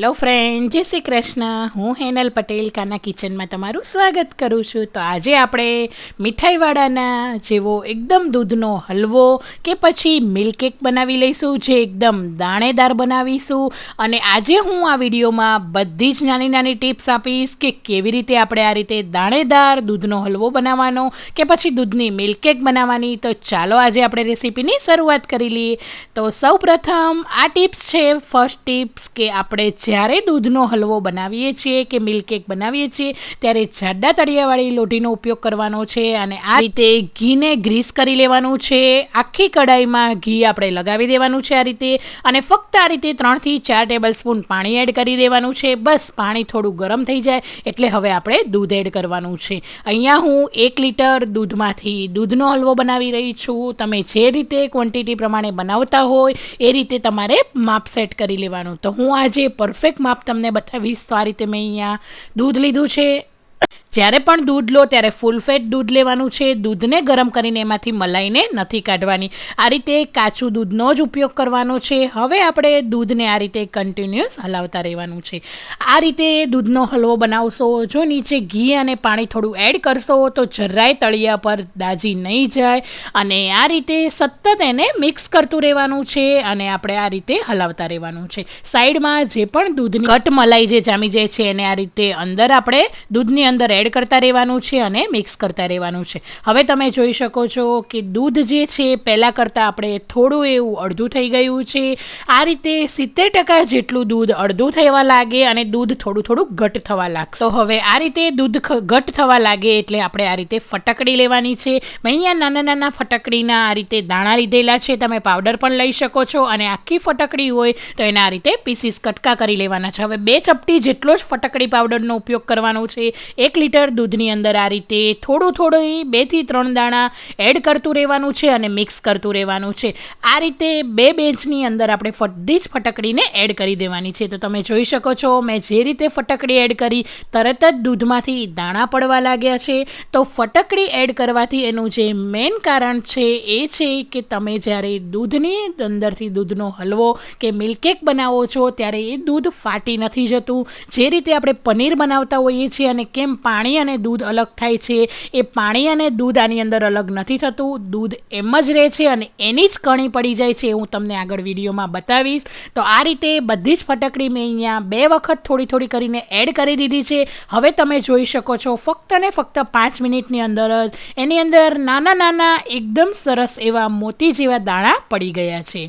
Hello friend જય શ્રી કૃષ્ણ. હું હેનલ પટેલ, કાના કિચનમાં તમારું સ્વાગત કરું છું. તો આજે આપણે મીઠાઈવાળાના જેવો એકદમ દૂધનો હલવો કે પછી મિલ્ક કેક બનાવી લઈશું, જે એકદમ દાણેદાર બનાવીશું. અને આજે હું આ વિડીયોમાં બધી જ નાની નાની ટિપ્સ આપીશ કે કેવી રીતે આપણે આ રીતે દાણેદાર દૂધનો હલવો બનાવવાનો કે પછી દૂધની મિલ્ક કેક બનાવવાની. તો ચાલો આજે આપણે રેસીપીની શરૂઆત કરી લઈએ. તો સૌ પ્રથમ આ ટિપ્સ છે, ફર્સ્ટ ટિપ્સ કે આપણે જ્યારે દૂધનો હલવો બનાવીએ છીએ કે મિલ્ક કેક બનાવીએ છીએ, ત્યારે જાડા તળિયાવાળી લોઢીનો ઉપયોગ કરવાનો છે અને આ રીતે ઘીને ગ્રીસ કરી લેવાનું છે. આખી કઢાઈમાં ઘી આપણે લગાવી દેવાનું છે આ રીતે અને ફક્ત આ રીતે ત્રણથી ચાર ટેબલ સ્પૂન પાણી એડ કરી દેવાનું છે. બસ, પાણી થોડું ગરમ થઈ જાય એટલે હવે આપણે દૂધ એડ કરવાનું છે. અહીંયા હું એક લીટર દૂધમાંથી દૂધનો હલવો બનાવી રહી છું. તમે જે રીતે ક્વોન્ટિટી પ્રમાણે બનાવતા હોય, એ રીતે તમારે માપ સેટ કરી લેવાનું. તો હું આજે પરફેક્ટ માપ તમને બતાવીશ. તો આ રીતે મેં અહીંયા દૂધ લીધું છે. જ્યારે પણ દૂધ લો, ત્યારે ફૂલ ફેટ દૂધ લેવાનું છે. દૂધને ગરમ કરીને એમાંથી મલાઈને નથી કાઢવાની. આ રીતે કાચું દૂધનો જ ઉપયોગ કરવાનો છે. હવે આપણે દૂધને આ રીતે કન્ટિન્યુઅસ હલાવતા રહેવાનું છે. આ રીતે દૂધનો હલવો બનાવશો. જો નીચે ઘી અને પાણી થોડું એડ કરશો, તો જરાય તળિયા પર દાજી નહીં જાય. અને આ રીતે સતત એને મિક્સ કરતું રહેવાનું છે અને આપણે આ રીતે હલાવતા રહેવાનું છે. સાઈડમાં જે પણ દૂધની કટ મલાઈ જે જામી જાય છે, એને આ રીતે અંદર આપણે દૂધની અંદર એડ કરતા રહેવાનું છે અને મિક્સ કરતા રહેવાનું છે. હવે તમે જોઈ શકો છો કે દૂધ જે છે, પહેલાં કરતાં આપણે થોડું એવું અડધું થઈ ગયું છે. આ રીતે સિત્તેર ટકા જેટલું દૂધ અડધું થવા લાગે અને દૂધ થોડું થોડું ઘટ થવા લાગશે. હવે આ રીતે દૂધ ઘટ થવા લાગે એટલે આપણે આ રીતે ફટકડી લેવાની છે. મેં અહીંયા નાના નાના ફટકડીના આ રીતે દાણા લીધેલા છે. તમે પાવડર પણ લઈ શકો છો અને આખી ફટકડી હોય તો એના આ રીતે પીસીસ કટકા કરી લેવાના છે. હવે બે ચપટી જેટલો જ ફટકડી પાવડરનો ઉપયોગ કરવાનો છે. એક લીટર લીટર દૂધની અંદર આ રીતે થોડું થોડું બેથી ત્રણ દાણા એડ કરતું રહેવાનું છે અને મિક્સ કરતું રહેવાનું છે. આ રીતે બે બેંચની અંદર આપણે બધી જ ફટકડીને એડ કરી દેવાની છે. તો તમે જોઈ શકો છો, મેં જે રીતે ફટકડી એડ કરી, તરત જ દૂધમાંથી દાણા પડવા લાગ્યા છે. તો ફટકડી એડ કરવાથી એનું જે મેઇન કારણ છે એ છે કે તમે જ્યારે દૂધની અંદરથી દૂધનો હલવો કે મિલ્કકેક બનાવો છો, ત્યારે એ દૂધ ફાટી નથી જતું. જે રીતે આપણે પનીર બનાવતા હોઈએ છીએ અને કેમ પાણી પાણી અને દૂધ અલગ થાય છે. એ પાણી અને દૂધ આની અંદર અલગ નથી થતું. દૂધ એમ જ રહે છે અને એની જ કણી પડી જાય છે. હું તમને આગળ વિડીયોમાં બતાવીશ. તો આ રીતે બધી જ ફટકડી મેં અહીંયા બે વખત થોડી થોડી કરીને એડ કરી દીધી છે. હવે તમે જોઈ શકો છો ફક્ત ને ફક્ત પાંચ મિનિટની અંદર જ એની અંદર નાના નાના એકદમ સરસ એવા મોતી જેવા દાણા પડી ગયા છે.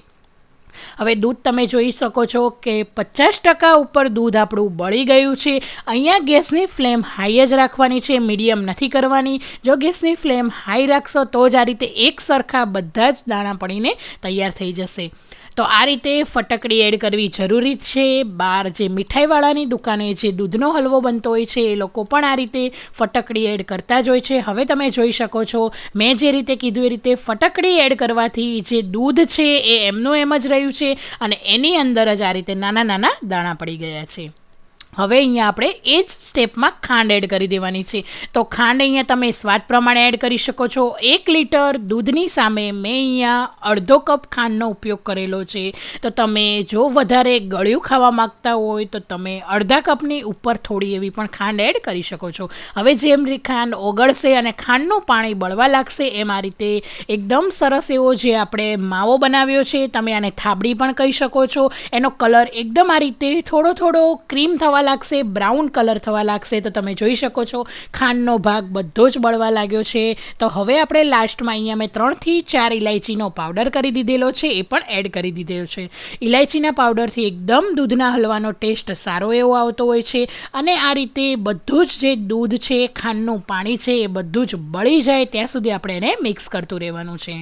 હવે દૂધ તમે જોઈ શકો છો કે પચાસ ટકા ઉપર દૂધ આપણું બળી ગયું છે. અહીંયા ગેસની ફ્લેમ હાઈ જ રાખવાની છે, મીડિયમ નથી કરવાની. જો ગેસની ફ્લેમ હાઈ રાખશો તો જ આ રીતે એક સરખા બધા જ દાણા પડીને તૈયાર થઈ જશે. તો આ રીતે ફટકડી એડ કરવી જરૂરી છે. બહાર જે મીઠાઈવાળાની દુકાને જે દૂધનો હલવો બનતો હોય છે, એ લોકો પણ આ રીતે ફટકડી એડ કરતા જ હોય છે. હવે તમે જોઈ શકો છો, મેં જે રીતે કીધું એ રીતે ફટકડી એડ કરવાથી જે દૂધ છે, એ એમનું એમ જ રહ્યું છે અને એની અંદર જ આ રીતે નાના નાના દાણા પડી ગયા છે. હવે અહીંયા આપણે એ જ સ્ટેપમાં ખાંડ એડ કરી દેવાની છે. તો ખાંડ અહીંયા તમે સ્વાદ પ્રમાણે એડ કરી શકો છો. એક લીટર દૂધની સામે મેં અહીંયા અડધો કપ ખાંડનો ઉપયોગ કરેલો છે. તો તમે જો વધારે ગળ્યું ખાવા માગતા હોય તો તમે અડધા કપની ઉપર થોડી એવી પણ ખાંડ એડ કરી શકો છો. હવે જેમ ખાંડ ઓગળશે અને ખાંડનું પાણી બળવા લાગશે, એમ આ રીતે એકદમ સરસ એવો જે આપણે માવો બનાવ્યો છે, તમે આને થાબડી પણ કહી શકો છો. એનો કલર એકદમ આ રીતે થોડો થોડો ક્રીમ થવા લાગશે, બ્રાઉન કલર થવા લાગશે, તો તમે જોઈ શકો છો. ખાંડનો ભાગ બધો જ બળવા લાગ્યો છે. તો હવે આપણે લાસ્ટમાં અહીંયા મેં ત્રણથી ચાર ઇલાયચીનો પાવડર કરી દીધેલો છે, એ પણ એડ કરી દીધેલો છે. ઇલાયચીના પાવડરથી એકદમ દૂધના હલવાનો ટેસ્ટ સારો એવો આવતો હોય છે અને આ રીતે બધું જ જે દૂધ છે, ખાંડનું પાણી છે, એ બધું જ બળી જાય, ત્યાં સુધી આપણે એને મિક્સ કરતું રહેવાનું છે.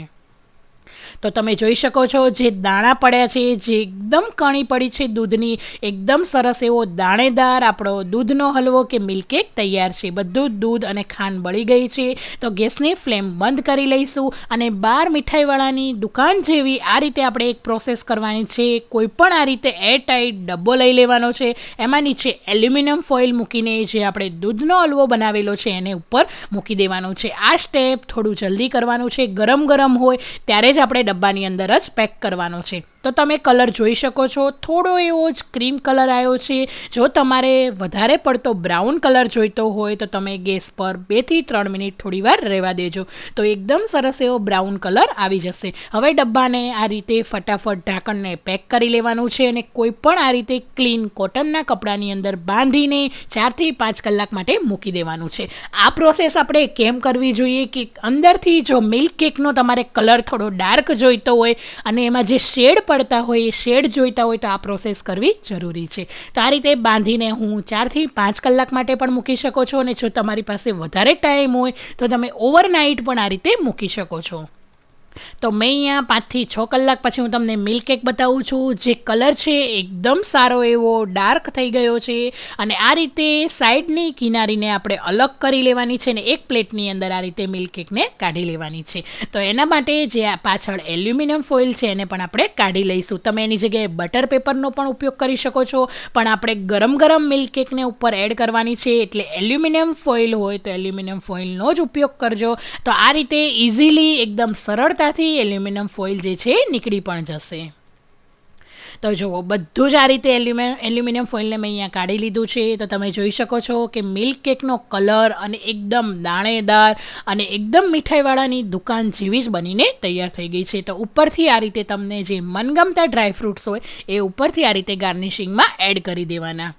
તો તમે જોઈ શકો છો, જે દાણા પડ્યા છે, જે એકદમ કણી પડી છે દૂધની, એકદમ સરસ એવો દાણેદાર આપણો દૂધનો હલવો કે મિલ્કકેક તૈયાર છે. બધું દૂધ અને ખાંડ બળી ગઈ છે. તો ગેસની ફ્લેમ બંધ કરી લઈશું અને બાર મીઠાઈવાળાની દુકાન જેવી આ રીતે આપણે એક પ્રોસેસ કરવાની છે. કોઈ પણ આ રીતે એરટાઈટ ડબ્બો લઈ લેવાનો છે. એમાં નીચે એલ્યુમિનિયમ ફોઇલ મૂકીને જે આપણે દૂધનો હલવો બનાવેલો છે એને ઉપર મૂકી દેવાનો છે. આ સ્ટેપ થોડું જલ્દી કરવાનું છે. ગરમ ગરમ હોય ત્યારે જ આપણે ડબ્બાની અંદર જ પેક કરવાનો છે. તો તમે કલર જોઈ શકો છો. થોડો એવો જ ક્રીમ કલર આવ્યો છે. જો તમારે વધારે પડતો બ્રાઉન કલર જોઈતો હોય તો તમે ગેસ પર બેથી ત્રણ મિનિટ થોડી વાર રહેવા દેજો. તો એકદમ સરસ એવો બ્રાઉન કલર આવી જશે. હવે ડબ્બાને આ રીતે ફટાફટ ઢાંકણને પેક કરી લેવાનું છે અને કોઈ પણ આ રીતે ક્લીન કોટનના કપડાની અંદર બાંધીને ચારથી પાંચ કલાક માટે મૂકી દેવાનું છે. આ પ્રોસેસ આપણે કેમ કરવી જોઈએ કે અંદરથી જો મિલ્ક કેકનો તમારે કલર થોડો ડાર્ક જોઈતો હોય અને એમાં જે શેડ પડતા હોય શેડ જોઈતા હોય તો આ પ્રોસેસ કરવી જરૂરી છે. તો આ રીતે બાંધીને હું ચારથી પાંચ કલાક માટે પણ મૂકી શકો છો અને જો તમારી પાસે વધારે ટાઈમ હોય તો તમે ઓવરનાઇટ પણ આ રીતે મૂકી શકો છો. તો મેં અહીંયા પાંચથી છ કલાક પછી હું તમને મિલ્ક કેક બતાવું છું. જે કલર છે એકદમ સારો એવો ડાર્ક થઈ ગયો છે અને આ રીતે સાઈડની કિનારીને આપણે અલગ કરી લેવાની છે ને એક પ્લેટની અંદર આ રીતે મિલ્ક કેકને કાઢી લેવાની છે. તો એના માટે જે પાછળ એલ્યુમિનિયમ ફોઇલ છે એને પણ આપણે કાઢી લઈશું. તમે એની જગ્યાએ બટર પેપરનો પણ ઉપયોગ કરી શકો છો, પણ આપણે ગરમ ગરમ મિલ્ક કેકને ઉપર એડ કરવાની છે. એટલે એલ્યુમિનિયમ ફોઇલ હોય તો એલ્યુમિનિયમ ફોઇલનો જ ઉપયોગ કરજો. તો આ રીતે ઇઝીલી એકદમ સરળતા સરળતાથી એલ્યુમિનિયમ ફોઇલ જે છે નીકળી પણ જશે. તો જુઓ, બધું જ આ રીતે એલ્યુમિનિયમ ફોઇલને મેં અહીંયા કાઢી લીધું છે. તો તમે જોઈ શકો છો કે મિલ્ક કેકનો કલર અને એકદમ દાણેદાર અને એકદમ મીઠાઈવાળાની દુકાન જેવી જ બનીને તૈયાર થઈ ગઈ છે. તો ઉપરથી આ રીતે તમને જે મનગમતા ડ્રાયફ્રૂટ્સ હોય એ ઉપરથી આ રીતે ગાર્નિશિંગમાં એડ કરી દેવાના.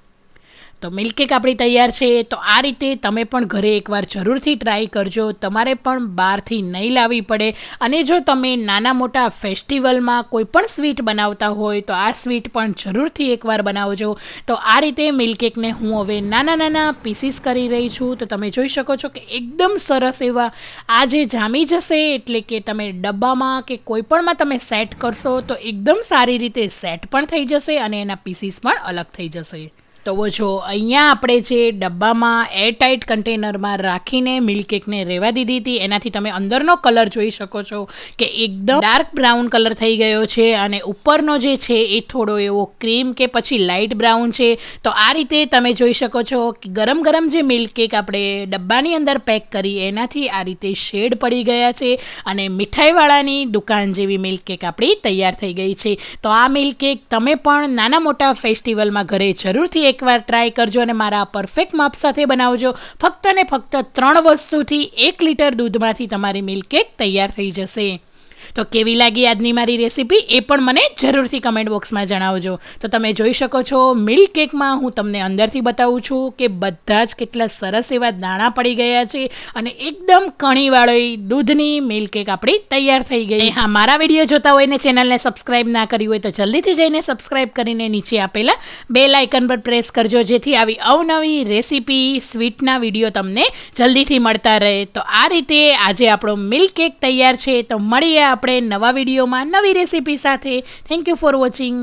તો મિલ્કેક આપણી તૈયાર છે, તો આ રીતે તમે પણ ઘરે એકવાર જરૂરથી ટ્રાય કરજો. તમારે પણ બહારથી નહીં લાવવી પડે. અને જો તમે નાના મોટા ફેસ્ટિવલમાં કોઈ પણ સ્વીટ બનાવતા હોય, તો આ સ્વીટ પણ જરૂરથી એકવાર બનાવજો. તો આ રીતે મિલ્કેકને હું હવે નાના નાના પીસીસ કરી રહી છું. તો તમે જોઈ શકો છો કે એકદમ સરસ એવા આ જે જામી જશે, એટલે કે તમે ડબ્બામાં કે કોઈપણમાં તમે સેટ કરશો, તો એકદમ સારી રીતે સેટ પણ થઈ જશે અને એના પીસીસ પણ અલગ થઈ જશે. તો જો અહીંયા આપણે જે ડબ્બામાં એરટાઇટ કન્ટેનરમાં રાખીને મિલ્કકેકને રહેવા દીધી હતી, એનાથી તમે અંદરનો કલર જોઈ શકો છો કે એકદમ ડાર્ક બ્રાઉન કલર થઈ ગયો છે અને ઉપરનો જે છે એ થોડો એવો ક્રીમ કે પછી લાઇટ બ્રાઉન છે. તો આ રીતે તમે જોઈ શકો છો કે ગરમ ગરમ જે મિલ્ક કેક આપણે ડબ્બાની અંદર પેક કરી, એનાથી આ રીતે શેડ પડી ગયા છે અને મીઠાઈવાળાની દુકાન જેવી મિલ્ક કેક આપણી તૈયાર થઈ ગઈ છે. તો આ મિલ્ક કેક તમે પણ નાના મોટા ફેસ્ટિવલમાં ઘરે જરૂરથી એકવાર ટ્રાય કરજો અને મારા પરફેક્ટ માપ સાથે બનાવજો. ફક્ત ને ફક્ત ત્રણ વસ્તુથી એક લીટર દૂધમાંથી તમારી મિલ્ક કેક તૈયાર થઈ જશે. તો કેવી લાગી આજની મારી રેસીપી એ પણ મને જરૂરથી કમેન્ટ બોક્સમાં જણાવજો. તો તમે જોઈ શકો છો મિલ્ક કેકમાં હું તમને અંદરથી બતાવું છું કે બધા જ કેટલા સરસ એવા દાણા પડી ગયા છે અને એકદમ કણીવાળી દૂધની મિલ્ક કેક આપણી તૈયાર થઈ ગઈ. હા, મારા વીડિયો જોતા હોય ને ચેનલને સબસ્ક્રાઈબ ના કરી હોય તો જલ્દીથી જઈને સબસ્ક્રાઈબ કરીને નીચે આપેલા બે લાઇકન પર પ્રેસ કરજો, જેથી આવી અવનવી રેસીપી સ્વીટના વીડિયો તમને જલ્દીથી મળતા રહે. તો આ રીતે આજે આપણો મિલ્ક કેક તૈયાર છે. તો મળીએ આપણે નવા વિડીયોમાં નવી રેસીપી સાથે. Thank you for watching